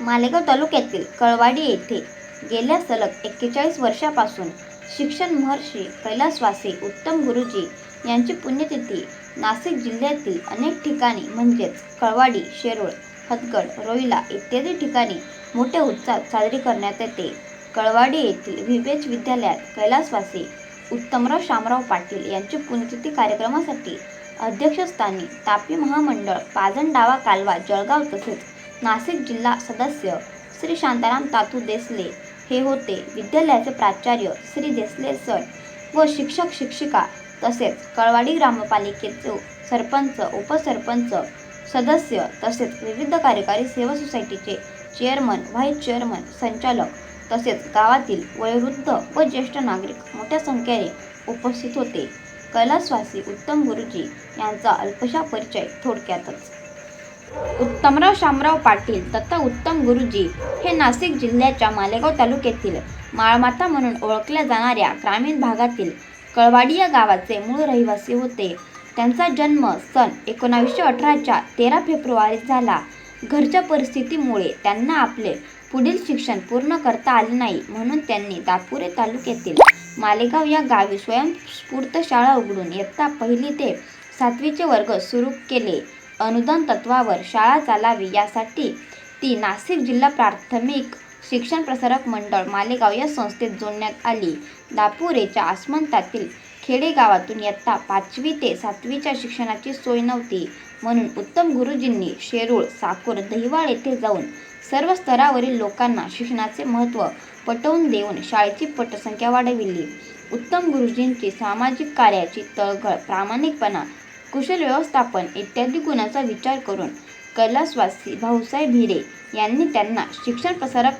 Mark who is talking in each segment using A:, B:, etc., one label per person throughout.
A: मालेगाव तालुक्यातील कळवाडी येथे गेल्या सलग एक्केचाळीस वर्षापासून शिक्षण महर्षी कैलासवासी उत्तम गुरुजी यांची पुण्यतिथी नाशिक जिल्ह्यातील अनेक ठिकाणी म्हणजेच कळवाडी शेरोळ हदगड रोईला इत्यादी ठिकाणी मोठ्या उत्साहात साजरी करण्यात येते. कळवाडी येथील विवेच विद्यालयात कैलासवासी उत्तमराव शामराव पाटील यांची पुण्यतिथी कार्यक्रमासाठी अध्यक्षस्थानी तापी महामंडळ पाजण डावा कालवा जळगाव तसेच नाशिक जिल्हा सदस्य श्री शांताराम तातू देसले. हे होते विद्यालयाचे प्राचार्य श्री देसले सर व शिक्षक शिक्षिका तसेच कळवाडी ग्रामपालिकेचे सरपंच उपसरपंच सदस्य तसेच विविध कार्यकारी सेवा सोसायटीचे चेअरमन व्हाईस चेअरमन संचालक तसेच गावातील वयोवृद्ध व ज्येष्ठ नागरिक मोठ्या संख्येने उपस्थित होते. कैलासवासी उत्तम गुरुजी यांचा अल्पशा परिचय थोडक्यातच. उत्तमराव शामराव पाटील तथा उत्तम गुरुजी हे नाशिक जिल्ह्याच्या मालेगाव तालुक्यातील माळमाता म्हणून ओळखल्या जाणाऱ्या ग्रामीण भागातील कळवाडी या गावाचे मूळ रहिवासी होते. त्यांचा जन्म सन एकोणावीसशे अठराच्या तेरा फेब्रुवारीत झाला. घरच्या परिस्थितीमुळे त्यांना आपले पुढील शिक्षण पूर्ण करता आले नाही म्हणून त्यांनी दापुरे तालुक्यातील मालेगाव या गावी स्वयंस्फूर्त शाळा उघडून इयत्ता पहिली ते सातवीचे वर्ग सुरू केले. अनुदान तत्वावर शाळा चालावी यासाठी ती नाशिक जिल्हा प्राथमिक शिक्षण प्रसारक मंडळ मालेगाव या संस्थेत जोडण्यात आली. दापुरेच्या आसमंतातील खेडेगावातून इयत्ता पाचवी ते सातवीच्या शिक्षणाची सोय नव्हती. म्हणून उत्तम गुरुजींनी शेरूळ साकूर दहिवाळ येथे जाऊन सर्व स्तरावरील लोकांना शिक्षणाचे महत्त्व पटवून देऊन शाळेची पटसंख्या वाढविली. उत्तम गुरुजींची सामाजिक कार्याची तळघळ प्रामाणिकपणा कुशल व्यवस्थापन इत्यादी गुणांचा विचार करून कैलासवासी भाऊसाहेब हिरे यांनी त्यांना शिक्षण प्रसारक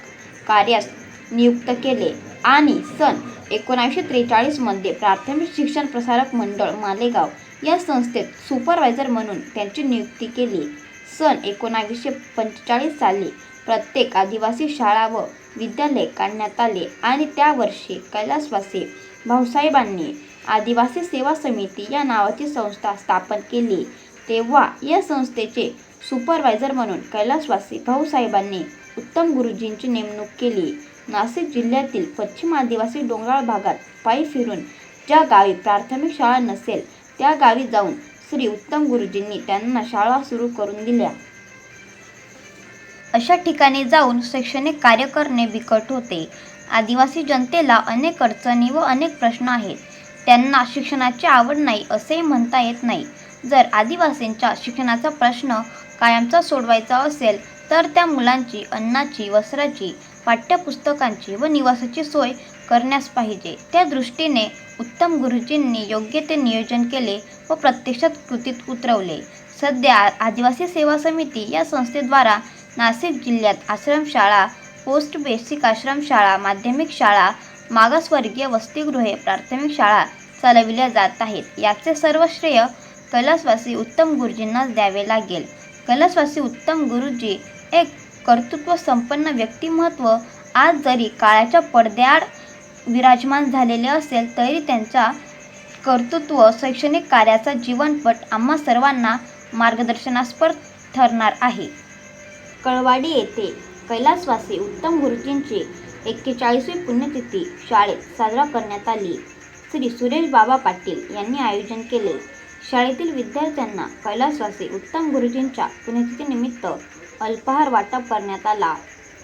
A: कार्यास नियुक्त केले आणि सन एकोणावीसशे त्रेचाळीसमध्ये प्राथमिक शिक्षण प्रसारक मंडळ मालेगाव या संस्थेत सुपरवायझर म्हणून त्यांची नियुक्ती केली. सन एकोणावीसशे पंचेचाळीस साली प्रत्येक आदिवासी शाळा व विद्यालय काढण्यात आले आणि त्या वर्षी कैलासवासी भाऊसाहेबांनी आदिवासी सेवा समिती या नावाची संस्था स्थापन केली. तेव्हा या संस्थेचे सुपरवायझर म्हणून कैलासवासी भाऊसाहेबांनी उत्तम गुरुजींची नेमणूक केली. नाशिक जिल्ह्यातील पश्चिम आदिवासी डोंगराळ भागात पायी फिरून ज्या गावी प्राथमिक शाळा नसेल त्या गावी जाऊन श्री उत्तम गुरुजींनी त्यांना शाळा सुरू करून दिल्या. अशा ठिकाणी जाऊन शैक्षणिक कार्य करणे बिकट होते. आदिवासी जनतेला अनेक अडचणी व अनेक प्रश्न आहेत. त्यांना शिक्षणाची आवड नाही असेही म्हणता येत नाही. जर आदिवासींच्या शिक्षणाचा प्रश्न कायमचा सोडवायचा असेल तर त्या मुलांची अन्नाची वस्त्राची पाठ्यपुस्तकांची व निवासाची सोय करण्यास पाहिजे. त्या दृष्टीने उत्तम गुरुजींनी योग्य ते नियोजन केले व प्रत्यक्षात कृतीत उतरवले. सध्या आदिवासी सेवा समिती या संस्थेद्वारा नाशिक जिल्ह्यात आश्रमशाळा पोस्ट बेसिक आश्रमशाळा माध्यमिक शाळा मागासवर्गीय वसतिगृहे प्राथमिक शाळा चालविल्या जात आहेत. याचे सर्व श्रेय कैलासवासी उत्तम गुरुजींनाच द्यावे लागेल. कैलासवासी उत्तम गुरुजी एक कर्तृत्व संपन्न व्यक्तिमत्व. आज जरी काळाच्या पडद्याआड विराजमान झालेले असेल तरी त्यांचा कर्तृत्व शैक्षणिक कार्याचा जीवनपट आम्हा सर्वांना मार्गदर्शनास्पद ठरणार आहे. कळवाडी येथे कैलासवासी उत्तम गुरुजींची एक्केचाळीसवी पुण्यतिथी शाळेत साजरा करण्यात आली. श्री सुरेश बाबा पाटील यांनी आयोजन केले. शाळेतील विद्यार्थ्यांना कैलासवासी उत्तम गुरुजींच्या पुण्यतिथीनिमित्त अल्पाहार वाटप करण्यात आला.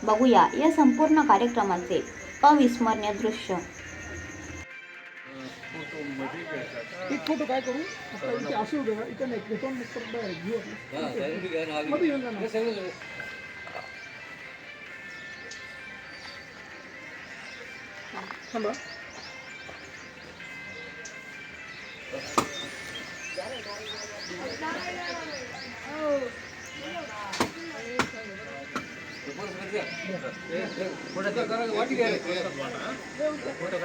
A: बघूया या संपूर्ण कार्यक्रमाचे अविस्मरणीय दृश्य.
B: एक फोटो काय करू? इथे इथे नाही घेऊ ફોટો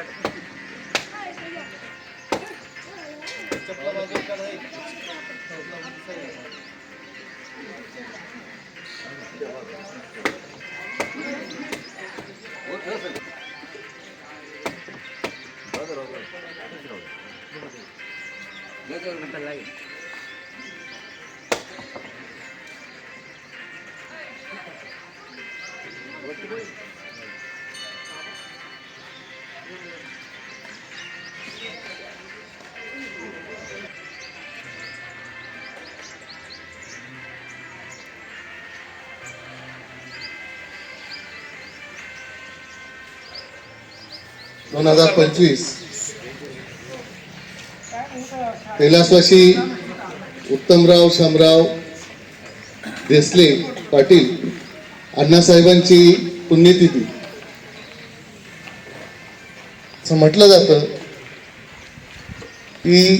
C: दोन हजार पंचवीस. कैलासवासी उत्तमराव शामराव देसले पाटील अण्णासाहेबांची पुण्यतिथी. असं म्हटलं जातं की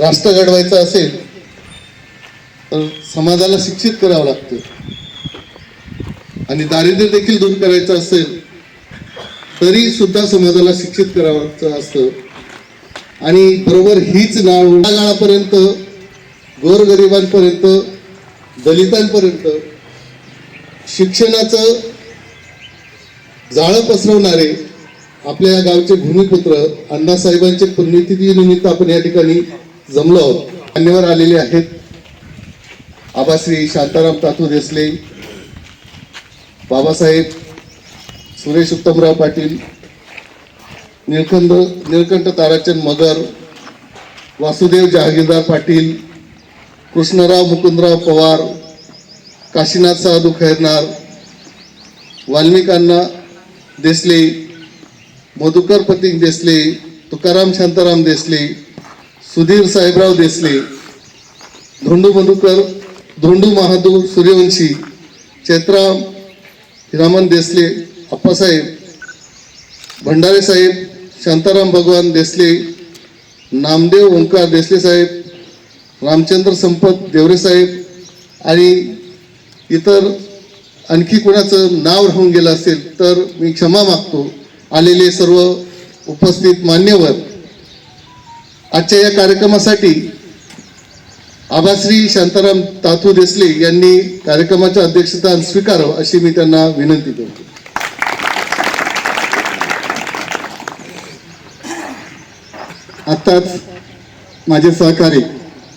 C: राष्ट्र घडवायचं असेल तर समाजाला शिक्षित करावं लागतं. आणि दारिद्र्य देखील दूर करायचं असेल तरी सुद्धा समाजाला शिक्षित करायचं असतं. आणि बरोबर हीच नाव काळापर्यंत गोरगरिबांपर्यंत दलितांपर्यंत शिक्षणाचं जाळं पसरवणारे आपल्या या गावचे भूमिपुत्र अण्णासाहेबांचे पुण्यतिथी निमित्त आपण या ठिकाणी जमलो आहोत. मान्यवर आलेले आहेत. आबाश्री शांताराम तातू देसले बाबासाहेब सुरेश उत्तमराव पाटील निळकंठ निळकंठ ताराचंद मगर वासुदेव जहागीरदार पाटील कृष्णराव मुकुंदराव पवार काशीनाथ साधू खैरनार वाल्मिकांना देसले मधुकर पतिक देसले तुकाराम शांताराम देसले सुधीर साहेबराव देसले धोंडू मधुकर धोंडू महादूर सूर्यवंशी चैत्राम हिरामन देसले अप्पासाहेब भंडारे साहेब शांताराम भगवान देसले नामदेव ओंकार देसले साहेब रामचंद्र संपत देवरे साहेब आणि इतर आणखी कोणाचं नाव राहून गेलं असेल तर मी क्षमा मागतो. आलेले सर्व उपस्थित मान्यवर आजच्या या कार्यक्रमासाठी आबाश्री शांताराम तातू देसले यांनी कार्यक्रमाच्या अध्यक्षता स्वीकारावं अशी मी त्यांना विनंती करतो.
D: आत्ताच माझे सहकारी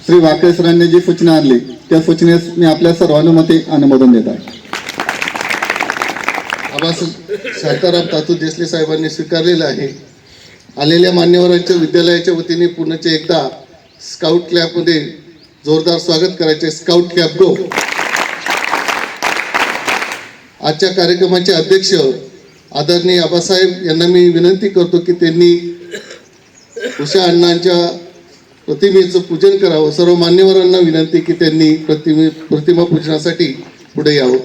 D: श्री वाकळे सरांनी जी सूचना आणली त्या सूचनेस मी आपल्या सर्वानुमते अनुमोदन देत आहे.
C: आबास शांताराम तातू देसले साहेबांनी स्वीकारलेलं आहे. आलेल्या मान्यवरांच्या विद्यालयाच्या वतीने पुण्याचे एकदा स्काउट क्लॅबमध्ये जोरदार स्वागत करायचे. स्काउट क्लॅब गो. आजच्या कार्यक्रमाचे अध्यक्ष आदरणीय आबासाहेब यांना मी विनंती करतो की त्यांनी उषा अण्णांच्या प्रतिमेचं पूजन करावं सर्व मान्यवरांना विनंती की त्यांनी प्रतिमे प्रतिमा पूजनासाठी पुढे यावं.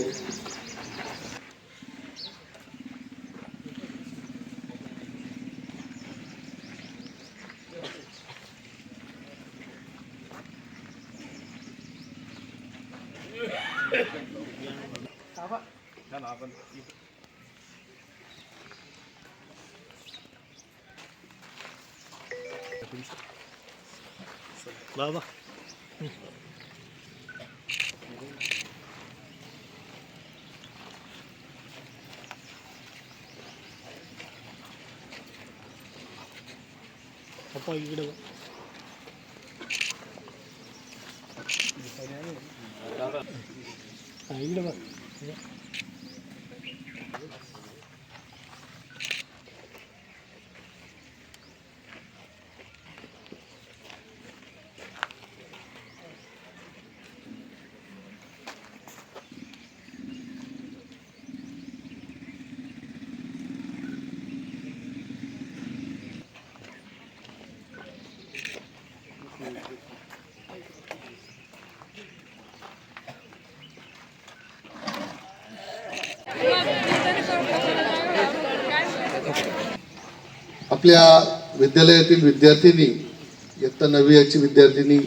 C: വാ വാ. അപ്പോൾ ഇവിടെ ഇവിടെ आपल्या विद्यालयातील विद्यार्थिनी इयत्ता नववीची विद्यार्थिनी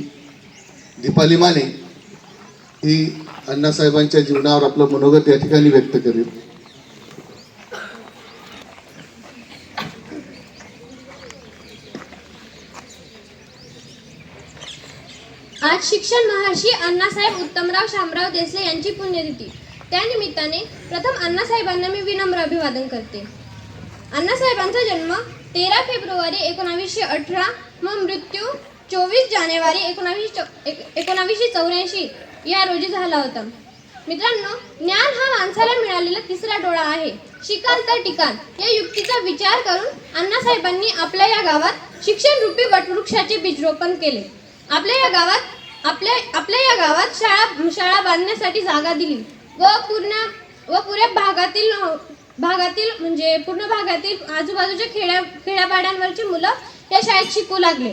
C: दीपाली माने ही अण्णासाहेबांच्या जीवनावर आपलं मनोगत या ठिकाणी व्यक्त करेल.
E: आज शिक्षण महर्षी अण्णासाहेब उत्तमराव शामराव देसले यांची पुण्यतिथी. त्यानिमित्ताने प्रथम अण्णासाहेबांना मी विनम्र अभिवादन करते. अण्णासाहेबांचा जन्म तेरा फेब्रुवारी एकोणावीसशे अठरा व मृत्यू चोवीस जानेवारी एकोणावीसशे चौ- एक- एकोणावीसशे चौऱ्याऐंशी या रोजी झाला होता. मित्रांनो ज्ञान हा माणसाला मिळालेला तिसरा डोळा आहे. शिकाल तर टिकाल. या युक्तीचा विचार करून अण्णासाहेबांनी आपल्या या गावात शिक्षण रूपी वटवृक्षाचे बीजरोपण केले. आपल्या या गावात आपल्या आपल्या या गावात शाळा शाळा बांधण्यासाठी जागा दिली. व पूर्ण व पुऱ्या भागातील भागातील म्हणजे पूर्ण भागातील आजूबाजूच्या खेड्या खेड्यापाड्यांवरची मुलं या शाळेत शिकू लागले.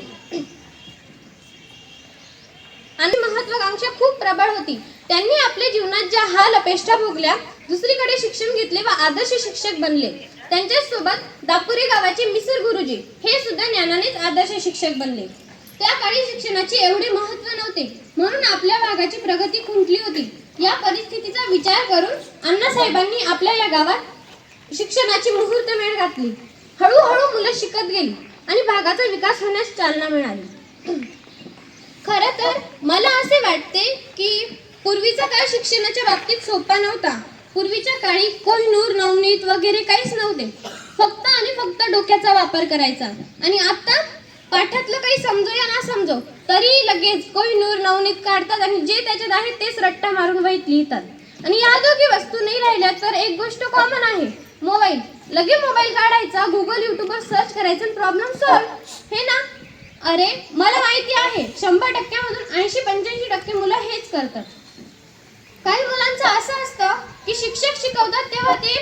E: आणि महत्वाकांक्षा खूप प्रबळ होती. त्यांनी आपल्या जीवनात ज्या हाल अपेष्टा भोगल्या दुसरीकडे शिक्षण घेतले व आदर्श शिक्षक बनले. त्यांच्यासोबत दापुरी गावाचे मिसर गुरुजी हे सुद्धा ज्ञानानेच आदर्श शिक्षक बनले. त्या काळी शिक्षणाचे एवढे महत्त्व नव्हते. म्हणून आपल्या भागाची प्रगती खुंटली होती. या परिस्थितीचा विचार करून अण्णासाहेबांनी आपल्या या गावात शिक्षणाची मुहूर्त वेळ घातली. हळूहळू मुलं शिकत गेली आणि भागाचा विकास होण्यास चालना मिळाली. खरं तर मला असे वाटते की पूर्वीचा काळ शिक्षणाच्या बाबतीत सोपा नव्हता. पूर्वीच्या काळी कोहिनूर नवनीत वगैरे काहीच नव्हते. फक्त आणि फक्त डोक्याचा वापर करायचा. आणि आता पाठातलं काही समजो या ना समजो तरी लगेच कोहिनूर नवनीत काढतात आणि जे त्याच्यात आहे तेच रट्टा मारून वहीत लिहितात. आणि या दोघी वस्तू नाही राहिल्या तर एक गोष्ट कॉमन आहे. मोबाईल. लगे मोबाईल काढायचा गुगल युट्यूबवर सर्च करायचं प्रॉब्लेम सॉल्व हे ना? अरे मला माहिती आहे शंभर टक्क्यामधून ऐंशी पंच्याऐंशी टक्के मुलं हेच करतात. काही मुलांचं असं असतं की शिक्षक शिकवतात तेव्हा ते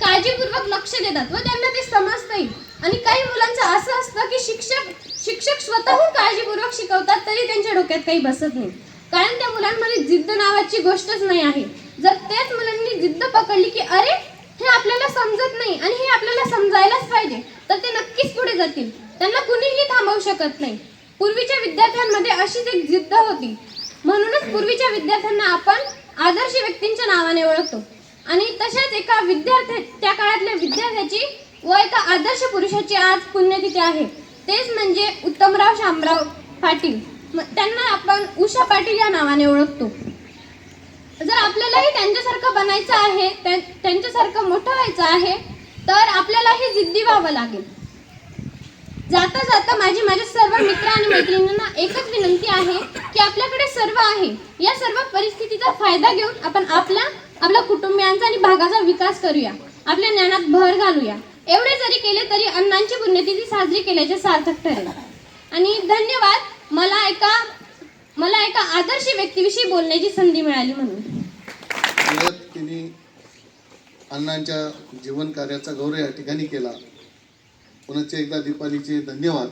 E: काळजीपूर्वक लक्ष देतात व त्यांना ते समजतंही. आणि काही मुलांचं असं असतं की शिक्षक शिक्षक स्वतःहून काळजीपूर्वक शिकवतात तरी त्यांच्या डोक्यात काही बसत नाही. कारण त्या मुलांमध्ये जिद्द नावाची गोष्टच नाही आहे. जर त्याच मुलांनी जिद्द पकडली की अरे हे आपल्याला समजत नाही आणि हे आपल्याला समजायलाच पाहिजे. तर ते नक्कीच पुढे जातील. त्यांना कुणीही थांबवू शकत नाही. पूर्वीच्या विद्यार्थ्यांमध्ये अशीच एक जिद्द होती. म्हणूनच पूर्वीच्या विद्यार्थ्यांना आपण आदर्श व्यक्तींच्या नावाने ओळखतो. आणि तशाच एका विद्यार्थ्या त्या काळातल्या विद्यार्थ्याची व एका आदर्श पुरुषाची आज पुण्यतिथी आहे. तेच म्हणजे उत्तमराव शामराव पाटील. त्यांना आपण उषा पाटील या नावाने ओळखतो. आपल्यालाही त्यांच्यासारखं बनायचं आहे त्यां- त्यांच्यासारखं मोठं व्हायचं आहे तर आपल्यालाही जिद्दी व्हावं लागेल. जाता जाता माझी माझ्या सर्व मित्र आणि मैत्रिणींना एकच विनंती आहे की आपल्याकडे सर्व आहे. या सर्व परिस्थितीचा फायदा घेऊन आपण आपला आपल्या कुटुंबियांचा आणि भागाचा विकास करूया. आपल्या ज्ञानात भर घालूया. एवढे जरी केले तरी अण्णांची पुण्यतिथी साजरी केल्याचे सार्थक ठरेल. आणि धन्यवाद मला एका मला एका आदर्श व्यक्तीविषयी बोलण्याची संधी मिळाली म्हणून.
C: अण्णांच्या जीवन कार्याचा गौरव या ठिकाणी केला. पुनश्च एकदा दीपालीचे धन्यवाद.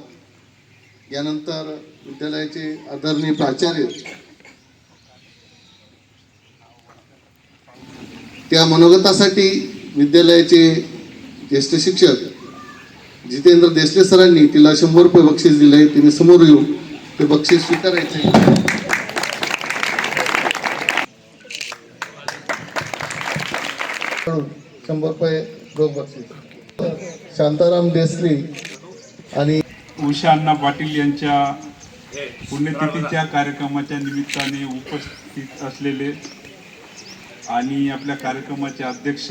C: यानंतर विद्यालयाचे आदरणीय प्राचार्य त्या मनोगतासाठी विद्यालयाचे ज्येष्ठ शिक्षक जितेंद्र देसले सरांनी तिला शंभर रुपये बक्षीस दिले. तिने समोर येऊन ते बक्षीस स्वीकारायचे. शंभर रुपये रोख बक्षीस. शांताराम देसले आणि
F: उषा अण्णा पाटील यांच्या पुण्यतिथीच्या कार्यक्रमाच्या निमित्ताने उपस्थित असलेले आणि आपल्या कार्यक्रमाचे अध्यक्ष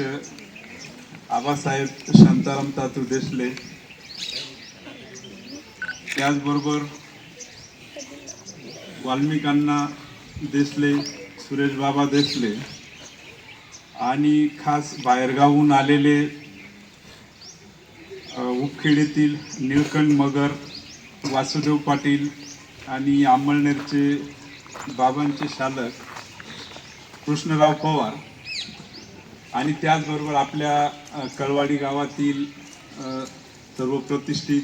F: आबासाहेब शांताराम तातू देसले. त्याचबरोबर वाल्मिकांना देसले सुरेश बाबा देसले. आणि खास बाहेरगावहून आलेले अ, उपखेडीतील निळकंठ मगर वासुदेव पाटील आणि अंमळनेरचे बाबांचे शालक कृष्णराव पवार आणि त्याचबरोबर आपल्या कळवाडी गावातील सर्व प्रतिष्ठित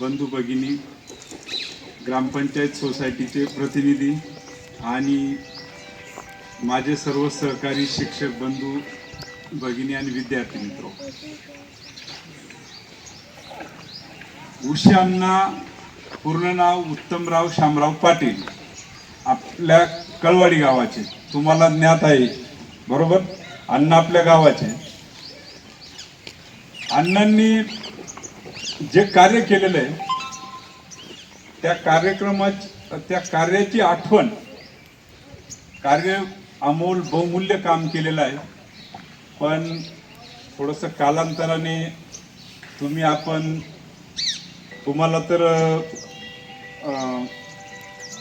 F: बंधू भगिनी ग्रामपंचायत सोसायटीचे प्रतिनिधी आणि माझे सर्व सहकारी शिक्षक बंधू भगिनी आणि विद्यार्थी मित्र. उषांना पूर्ण नाव उत्तमराव शामराव पाटील. आपल्या कळवाडी गावाचे. तुम्हाला ज्ञात आहे. बरोबर? अण्णा आपल्या गावाचे. अण्णांनी जे कार्य केलेलं आहे त्या कार्यक्रमाची त्या कार्याची आठवण कार्य अमोल बहुमूल्य काम केलेलं आहे. पण थोडंसं कालांतराने तुम्ही आपण तुम्हाला तर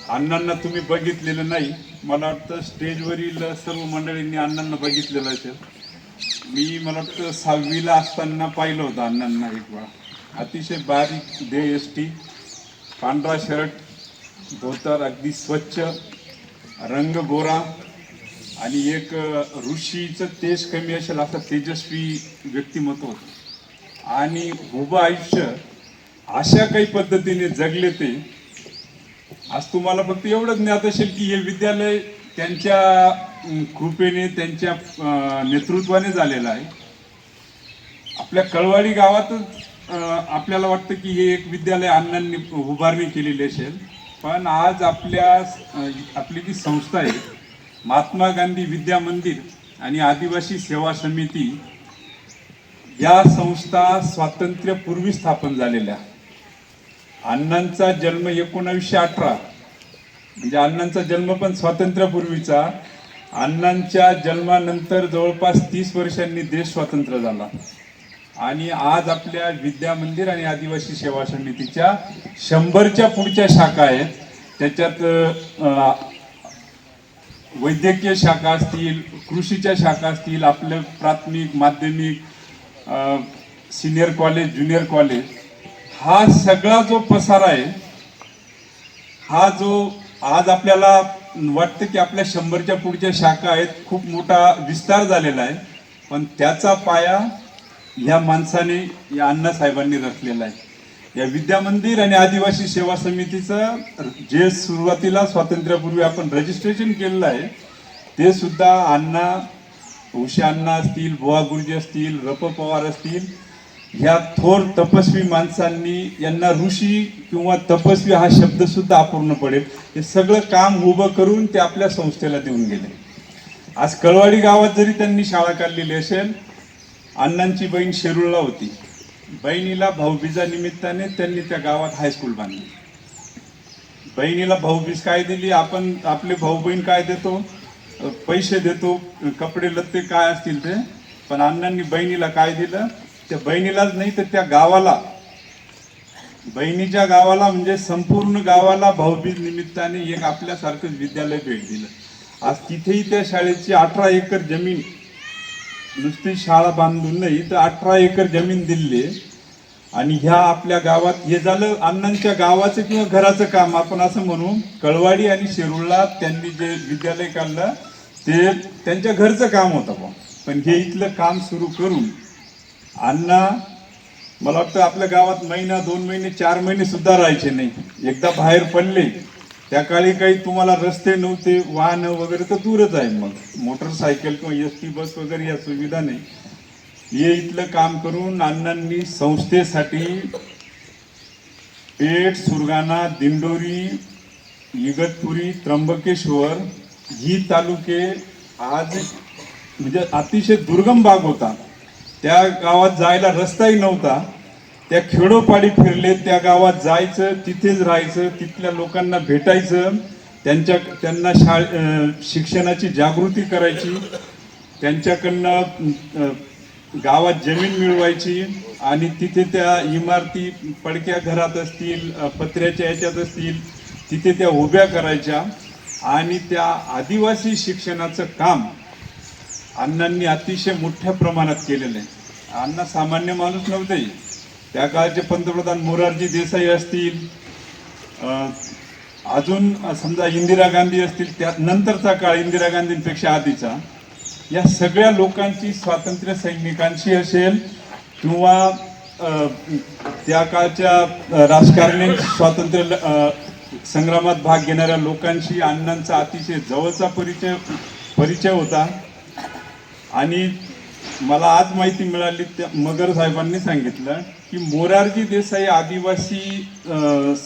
F: अण्णांना तुम्ही बघितलेलं नाही. मला वाटतं स्टेजवरील सर्व मंडळींनी अण्णांना बघितलेलं असेल मी मला वाटतं सहावीला असताना पाहिलं होतं अण्णांना एक वेळा. अतिशय बारीक दे एस टी पांढरा शर्ट धोतर अगदी स्वच्छ. रंग गोरा आणि एक ऋषीचं तेज कमी असेल असं तेजस्वी व्यक्तिमत्व होतं. आणि उभं आयुष्य अशा काही पद्धतीने जगले ते आज तुम्हाला फक्त एवढं ज्ञात असेल की हे विद्यालय त्यांच्या कृपेने त्यांच्या नेतृत्वाने झालेलं आहे. आपल्या कळवाडी गावातच आपल्याला वाटतं की हे एक विद्यालय अण्णांनी उभारणी केलेली असेल. पण आज आपल्या आपली जी संस्था आहे महात्मा गांधी विद्या मंदिर आणि आदिवासी सेवा समिती या संस्था स्वातंत्र्यपूर्वी स्थापन झालेल्या. अण्णांचा जन्म एकोणावीसशे अठरा. म्हणजे अण्णांचा जन्म पण स्वातंत्र्यापूर्वीचा अण्णांच्या जन्मानंतर जवळपास तीस वर्षांनी देश स्वतंत्र झाला. आणि आज आपल्या विद्या मंदिर आणि आदिवासी सेवा समितीच्या शंभरच्या पुढच्या शाखा आहेत. त्याच्यात वैद्यकीय शाखा असतील कृषीच्या शाखा असतील आपलं प्राथमिक माध्यमिक सिनियर कॉलेज ज्युनियर कॉलेज हा सगळा जो पसारा आहे हा जो आज आपल्याला वाटतं की आपल्या शंभरच्या पुढच्या शाखा आहेत खूप मोठा विस्तार झालेला आहे. पण त्याचा पाया ह्या माणसाने या अण्णासाहेबांनी रचलेला आहे. या विद्या मंदिर आणि आदिवासी सेवा समितीचं जे सुरुवातीला स्वातंत्र्यापूर्वी आपण रजिस्ट्रेशन केलेलं आहे ते सुद्धा अण्णा उषा अण्णा असतील बुवा गुरुजी असतील रप पवार असतील ह्या थोर तपस्वी माणसांनी यांना ऋषी किंवा तपस्वी हा शब्द सुद्धा अपूर्ण पडेल. हे सगळं काम उभं करून ते आपल्या संस्थेला देऊन गेले. आज कळवाडी गावात जरी त्यांनी शाळा काढलेली असेल अण्णांची बहीण शेरूळला होती. बहिणीला भाऊबीजा निमित्ताने त्यांनी त्या गावात हायस्कूल बांधली. बहिणीला भाऊबीज काय दिली? आपण आपले भाऊ बहीण काय देतो? पैसे देतो कपडे लत्ते काय असतील ते. पण अण्णांनी बहिणीला काय दिलं? त्या बहिणीलाच नाही तर त्या गावाला. बहिणीच्या गावाला म्हणजे संपूर्ण गावाला भाऊबीज निमित्ताने एक आपल्यासारखंच विद्यालय भेट दिलं. आज तिथेही त्या शाळेची अठरा एकर जमीन नुसती शाळा बांधून नाही तर अठरा एकर जमीन दिली. आणि ह्या आपल्या गावात हे झालं अण्णांच्या गावाचं किंवा घराचं काम. आपण असं म्हणू कळवाडी आणि शेरूळला त्यांनी जे विद्यालय काढलं ते त्यांच्या घरचं काम होतं बा पण हे इथलं काम सुरू करून अण्णा मला वाटतं आपल्या गावात महिना दोन महिने चार महिने सुद्धा राहायचे नाही. एकदा बाहेर पडले त्या काळी काही तुम्हाला रस्ते नव्हते वाहन वगैरे तर दूरच आहे मग. मोटरसायकल किंवा एस टी बस वगैरे या सुविधा नाही. हे इथलं काम करून अण्णांनी संस्थेसाठी पेठ सुरगाणा दिंडोरी इगतपुरी त्र्यंबकेश्वर ही तालुके आज म्हणजे अतिशय दुर्गम भाग होता. त्या गावात जायला रस्ताही नव्हता. त्या खेडोपाडी फिरले त्या गावात जायचं तिथेच राहायचं तिथल्या लोकांना भेटायचं त्यांच्या त्यांना शा शिक्षणाची जागृती करायची त्यांच्याकडनं गावात जमीन मिळवायची आणि तिथे त्या इमारती पडक्या घरात असतील पत्र्याच्या याच्यात असतील तिथे त्या उभ्या करायच्या आणि त्या आदिवासी शिक्षणाचं काम अण्णांनी अतिशय मोठ्या प्रमाणात केलेलं आहे. अण्णा सामान्य माणूस नव्हते. त्या काळचे पंतप्रधान मोरारजी देसाई असतील अजून समजा इंदिरा गांधी असतील त्या नंतरचा काळ इंदिरा गांधींपेक्षा आधीचा या सगळ्या लोकांची स्वातंत्र्य सैनिकांशी असेल किंवा त्या काळच्या राजकारणी स्वातंत्र्य ल- संग्रामात भाग घेणाऱ्या लोकांशी अण्णांचा अतिशय जवळचा परिचय परिचय होता. आणि मला आज माहिती मिळाली त्या मगर साहेबांनी सांगितलं की मोरारजी देसाई आदिवासी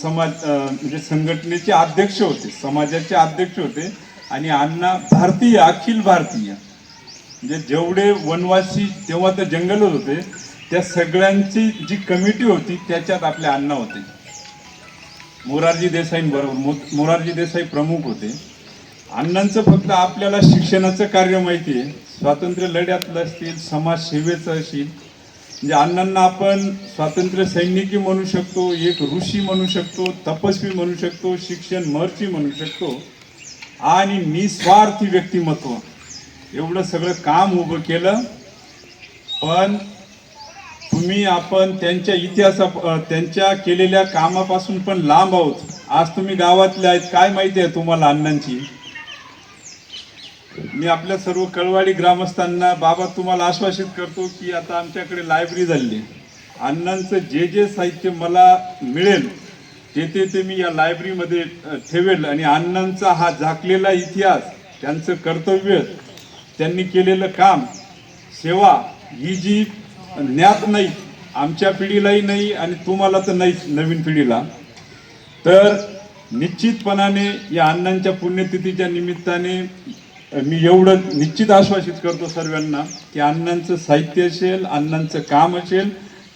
F: समाज म्हणजे संघटनेचे अध्यक्ष होते समाजाचे अध्यक्ष होते आणि अण्णा भारतीय अखिल भारतीय. म्हणजे जेवढे वनवासी तेव्हा तर जंगलच होते त्या सगळ्यांची जी कमिटी होती त्याच्यात आपले अण्णा होते. मोरारजी देसाईंबरोबर मो- मोरारजी देसाई प्रमुख होते. अण्णांचं फक्त आपल्याला शिक्षणाचं कार्य माहिती आहे. स्वातंत्र्य लढ्यातलं असतील समाजसेवेचं असेल म्हणजे अण्णांना आपण स्वातंत्र्य सैनिकी म्हणू शकतो एक ऋषी म्हणू शकतो तपस्वी म्हणू शकतो शिक्षण महर्षी म्हणू शकतो. आणि निस्वार्थी व्यक्तिमत्व. एवढं सगळं काम उभं केलं. पण तुम्ही आपण त्यांच्या इतिहासा त्यांच्या केलेल्या कामापासून पण लांब आहोत. आज तुम्ही गावातले आहेत काय माहिती आहे तुम्हाला अण्णांची? मी आपल्या सर्व कळवाडी ग्रामस्थांना बाबा तुम्हाला आश्वासित करतो की आता आमच्याकडे लायब्ररी झाली. अण्णांचं जे जे साहित्य मला मिळेल ते ते ते मी या लायब्ररीमध्ये ठेवेल आणि अण्णांचा हा झाकलेला इतिहास त्यांचं कर्तव्य त्यांनी केलेलं काम सेवा ही जी ज्ञात नाही आमच्या पिढीलाही नाही आणि तुम्हाला तर नाहीच नवीन पिढीला. तर निश्चितपणाने या अण्णांच्या पुण्यतिथीच्या निमित्ताने मी एवढं निश्चित आश्वासित करतो सर्वांना की अण्णांचं साहित्य असेल अण्णांचं काम असेल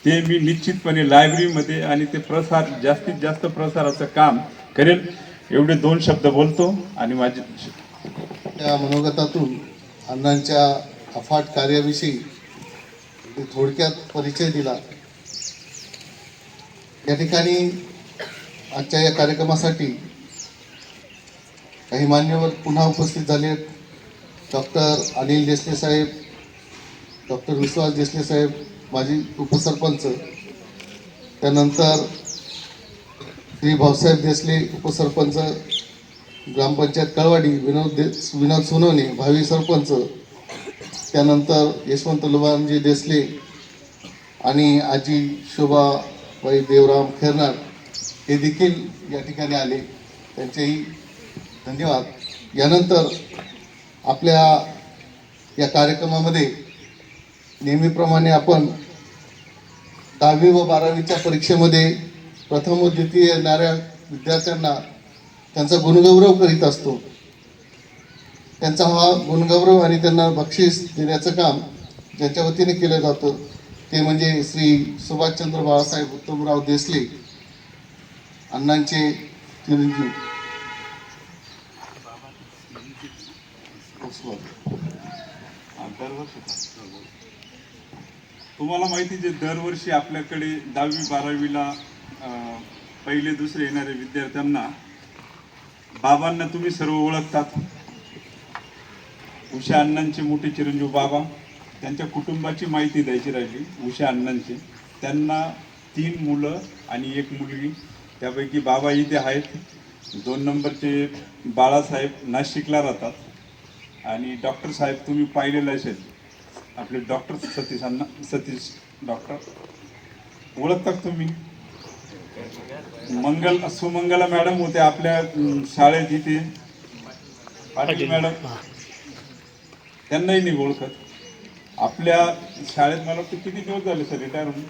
F: ते मी निश्चितपणे लायब्ररीमध्ये आणि ते प्रसार जास्तीत जास्त प्रसाराचं काम करेल. एवढे दोन शब्द बोलतो आणि माझे
C: त्या मनोगतातून अण्णांच्या अफाट कार्याविषयी थोडक्यात परिचय दिला. या ठिकाणी आजच्या या कार्यक्रमासाठी काही मान्यवर पुन्हा उपस्थित झाले आहेत. डॉक्टर अनिल देसले साहेब डॉक्टर विश्वास देसले साहेब माजी उपसरपंच. त्यानंतर श्री भाऊसाहेब देसले उपसरपंच ग्रामपंचायत कळवाडी विनोद दे विनोद सोनवणे भावी सरपंच. त्यानंतर यशवंत लुबानजी देसले आणि आजी शोभाबाई देवराम खेरनार हे देखील या ठिकाणी आले. त्यांचेही धन्यवाद. यानंतर आपल्या या कार्यक्रमामध्ये नेहमीप्रमाणे आपण दहावी व बारावीच्या परीक्षेमध्ये प्रथम व द्वितीय येणाऱ्या विद्यार्थ्यांना त्यांचा गुणगौरव करीत असतो. त्यांचा हा गुणगौरव आणि त्यांना बक्षीस देण्याचं काम ज्यांच्या वतीने केलं जातं ते म्हणजे श्री सुभाषचंद्र बाळासाहेब उत्तमराव देसले अण्णांचे चिरंजीव
F: तुम्हाला माहिती जे दरवर्षी आपल्याकडे दहावी बारावीला पहिले दुसरे येणाऱ्या विद्यार्थ्यांना बाबांना तुम्ही सर्व ओळखतात. उषा अण्णांचे मोठे चिरंजीव बाबा त्यांच्या कुटुंबाची माहिती द्यायची राहिली उषा अण्णांची. त्यांना तीन मुलं आणि एक मुलगी. त्यापैकी बाबा इथे आहेत. दोन नंबरचे बाळासाहेब नाशिकला राहतात. आणि डॉक्टर साहेब तुम्ही पाहिलेलं असेल आपले डॉक्टर सतीश अण्णा सतीश डॉक्टर. ओळखतात तुम्ही? मंगल सुमंगला मॅडम होते आपल्या शाळेत इथे. पाटील मॅडम. त्यांनाही नाही ओळखत. आपल्या शाळेत मला वाटतं किती दिवस झाले सर रिटायर होऊन?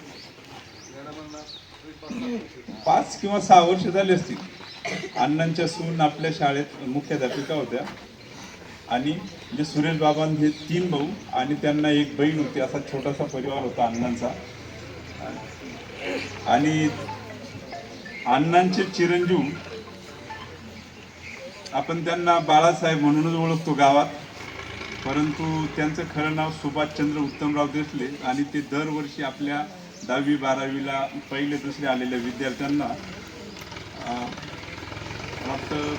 F: पाच किंवा सहा वर्ष झाली असतील. अण्णांच्या सून आपल्या शाळेत मुख्याध्यापिका होत्या. आणि म्हणजे सुरेश बाबांचे तीन भाऊ आणि त्यांना एक बहीण होती असा छोटासा परिवार होता अण्णांचा. आणि अण्णांचे चिरंजीव आपण त्यांना बाळासाहेब म्हणूनच ओळखतो गावात परंतु त्यांचं खरं नाव सुभाषचंद्र उत्तमराव देसले आणि ते दरवर्षी आपल्या दहावी बारावीला पहिले दुसरे आलेल्या विद्यार्थ्यांना फक्त वाटतं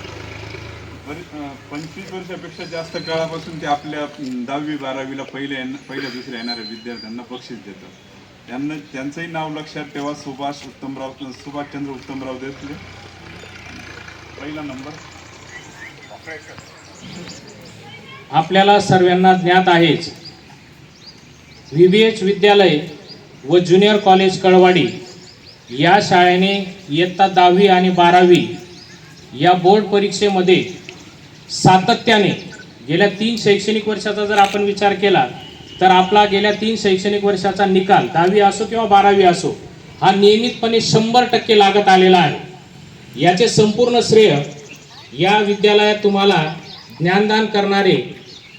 F: पंचवीस वर्षापेक्षा जास्त काळापासून ते आपल्या दहावी बारावीला पहिले पहिल्या दुसऱ्या येणाऱ्या विद्यार्थ्यांना बक्षीस देतात. त्यांना त्यांचंही नाव लक्षात ठेवा. सुभाष उत्तमराव सुभाषचंद्र उत्तमराव देसले पहिला नंबर.
G: आपल्याला सर्वांना ज्ञात आहेच. व्ही बी एच विद्यालय व ज्युनियर कॉलेज कळवाडी या शाळेने इयत्ता दहावी आणि बारावी या बोर्ड परीक्षेमध्ये सातत्याने गेल्या तीन शैक्षणिक वर्षाचा जर आपण विचार केला तर आपला गेल्या तीन शैक्षणिक वर्षाचा निकाल दहावी असो किंवा बारावी असो हा नियमितपणे शंभर टक्के लागत आलेला आहे. याचे संपूर्ण श्रेय या विद्यालयात तुम्हाला ज्ञानदान करणारे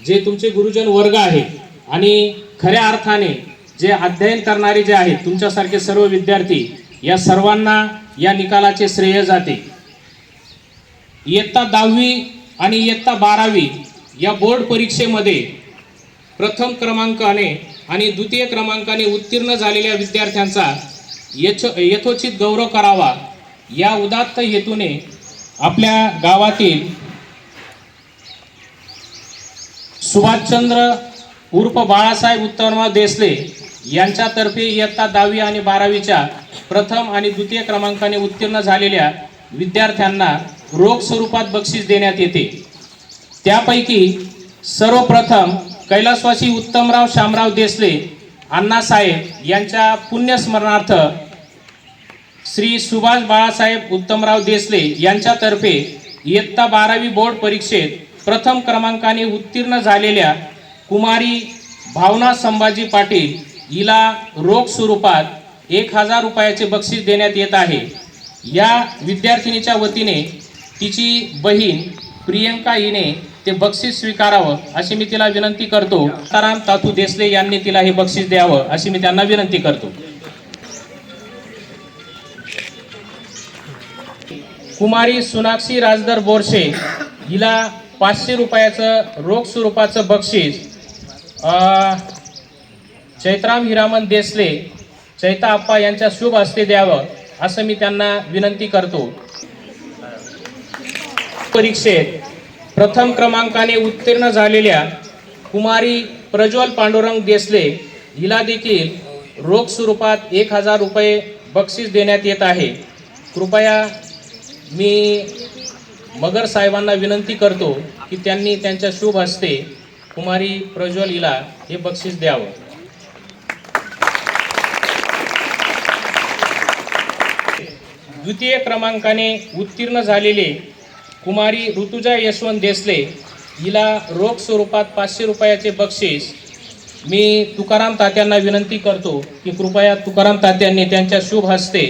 G: जे तुमचे गुरुजन वर्ग आहेत आणि खऱ्या अर्थाने जे अध्ययन करणारे जे आहेत तुमच्यासारखे सर्व विद्यार्थी या सर्वांना या निकालाचे श्रेय जाते. इयत्ता दहावी आणि इयत्ता बारावी या बोर्ड परीक्षेमध्ये प्रथम क्रमांकाने आणि द्वितीय क्रमांकाने उत्तीर्ण झालेल्या विद्यार्थ्यांचा यथ यथोचित गौरव करावा या उदात्त हेतूने आपल्या गावातील सुभाषचंद्र उर्फ बाळासाहेब उत्तमराव देसले यांच्यातर्फे इयत्ता दहावी आणि बारावीच्या प्रथम आणि द्वितीय क्रमांकाने उत्तीर्ण झालेल्या विद्यार्थ्यांना रोख स्वरूपात बक्षीस देण्यात येते. त्यापैकी सर्वप्रथम कैलासवासी उत्तमराव शामराव देसले अण्णासाहेब यांच्या पुण्यस्मरणार्थ श्री सुभाष बाळासाहेब उत्तमराव देसले यांच्यातर्फे इयत्ता बारावी बोर्ड परीक्षेत प्रथम क्रमांकाने उत्तीर्ण झालेल्या कुमारी भावना संभाजी पाटील हिला रोख स्वरूपात एक हजार रुपयाचे बक्षीस देण्यात येत आहे. या विद्यार्थिनीच्या वतीने तिची बहीण प्रियंका हिने ते बक्षीस स्वीकारावं अशी मी तिला विनंती करतो. ताराम तातू देसले यांनी तिला हे बक्षीस द्यावं अशी मी त्यांना विनंती करतो. कुमारी सोनाक्षी राजदर बोरसे हिला पाचशे रुपयाचं रोख स्वरूपाचं बक्षीस चैत्राम हिरामन देसले चैता आप्पा यांच्या शुभ हस्ते द्यावं असं मी त्यांना विनंती करतो. परीक्षेत प्रथम क्रमांकाने उत्तीर्ण झालेल्या कुमारी प्रज्वल पांडुरंग देसले हिला देखील रोख स्वरूपात एक हजार रुपये बक्षीस देण्यात येत आहे. कृपया मी मगर साहेबांना विनंती करतो की त्यांनी त्यांच्या शुभ हस्ते कुमारी प्रज्वल हिला हे बक्षीस द्यावं. द्वितीय क्रमांकाने उत्तीर्ण झालेले कुमारी ऋतुजा यशवंत देसले हिला रोख स्वरूपात पाचशे रुपयाचे बक्षीस. मी तुकाराम तात्यांना विनंती करतो की कृपया तुकाराम तात्यांनी त्यांच्या शुभ हस्ते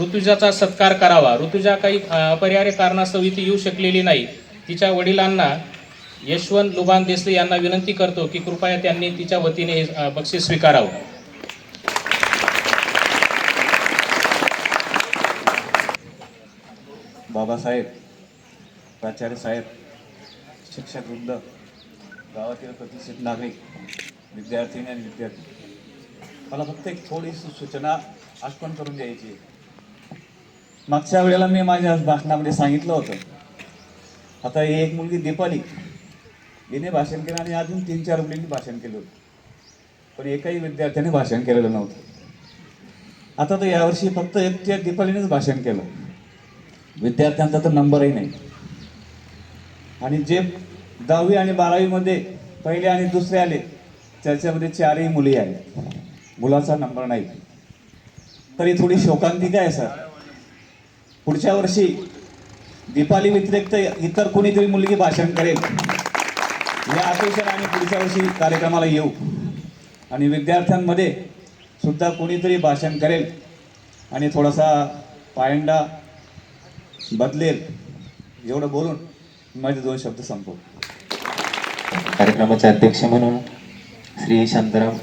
G: ऋतुजाचा सत्कार करावा. ऋतुजा काही अपरिहार्य कारणास्तव इथे येऊ शकलेली नाही. तिच्या वडिलांना यशवंत लुबान देसले यांना विनंती करतो की कृपया त्यांनी तिच्या वतीने हे बक्षीस स्वीकारावं.
H: बाबासाहेब प्राचार्य साहेब शिक्षक वृद्ध गावातील प्रतिष्ठित नागरिक विद्यार्थिनी आणि विद्यार्थी. मला फक्त एक थोडीशी सूचना आठवण करून द्यायची आहे. मागच्या वेळेला मी माझ्या भाषणामध्ये सांगितलं होतं. आता ही एक मुलगी दीपाली हिने भाषण केलं आणि अजून तीन चार मुलींनी भाषण केलं होतं. पण एकाही विद्यार्थ्याने भाषण केलेलं नव्हतं. आता तर यावर्षी फक्त एकट्या दीपालीनेच भाषण केलं. विद्यार्थ्यांचा तर नंबरही नाही. आणि जे दहावी आणि बारावीमध्ये पहिले आणि दुसरे आले त्याच्यामध्ये चारही मुली आहेत. मुलाचा नंबर नाही. तरी थोडी शोकांतिका आहे सर? पुढच्या वर्षी दीपाली व्यतिरिक्त इतर कोणीतरी मुलगी भाषण करेल. या अपेक्षा आम्ही पुढच्या वर्षी कार्यक्रमाला येऊ. आणि विद्यार्थ्यांमध्ये सुद्धा कोणीतरी भाषण करेल आणि थोडासा पायंडा बदलेल एवढं बोलून माझे दोन शब्द संपव.
I: कार्यक्रमाचे अध्यक्ष म्हणून श्री शांताराम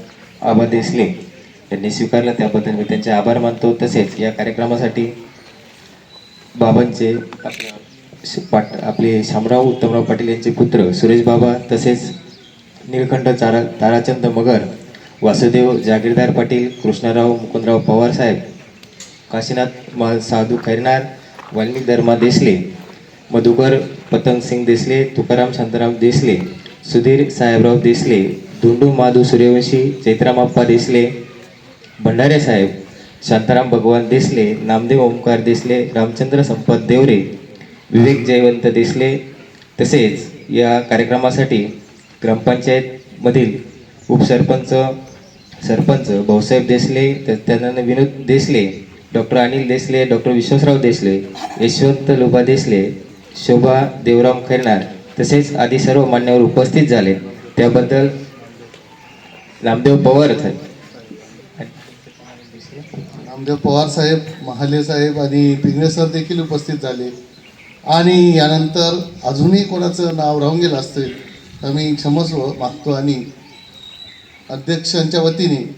I: आबा देसले यांनी स्वीकारलं त्याबद्दल मी त्यांचे आभार मानतो. तसेच या कार्यक्रमासाठी बाबांचे श- पाट आपले शामराव उत्तमराव पाटील यांचे पुत्र सुरेश बाबा तसेच निळकंठ तारा ताराचंद मगर वासुदेव जागीरदार पाटील कृष्णराव मुकुंदराव पवार साहेब काशीनाथ साधू खैरनार वाल्मिक धर्मा देसले मधुकर पतंगसिंग देसले तुकाराम शांताराम देसले सुधीर साहेबराव देसले धुंडू माधू सूर्यवंशी चैत्रामाप्पा देसले भंडारे साहेब शांताराम भगवान देसले नामदेव ओंकार देसले रामचंद्र संपत देवरे विवेक जयवंत देसले तसेच या कार्यक्रमासाठी ग्रामपंचायतमधील उपसरपंच सरपंच भाऊसाहेब देसले तर त्यांना विनोद देसले डॉक्टर अनिल देसले डॉक्टर विश्वासराव देसले यशवंत लोबा देसले शोभा देवराम खैरनार तसेच आदी सर्व मान्यवर उपस्थित झाले. त्याबद्दल रामदेव पवार थ-
C: नामदेव पवार साहेब महाले साहेब आणि पिंगळे सर देखील उपस्थित झाले. आणि यानंतर अजूनही कोणाचं नाव राहून गेलं असेल तर मी क्षमस्व मागतो आणि अध्यक्षांच्या वतीने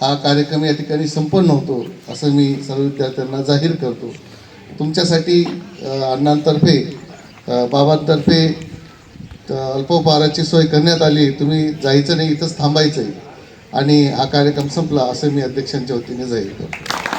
C: हा कार्यक्रम या ठिकाणी संपन्न होतो असं मी सर्व विद्यार्थ्यांना जाहीर करतो. तुमच्यासाठी अण्णांतर्फे बाबांतर्फे अल्पोपहाराची सोय करण्यात आली. तुम्ही जायचं नाही इथंच थांबायचं आहे आणि हा कार्यक्रम संपला असं मी अध्यक्षांच्या वतीने जाहीर करतो.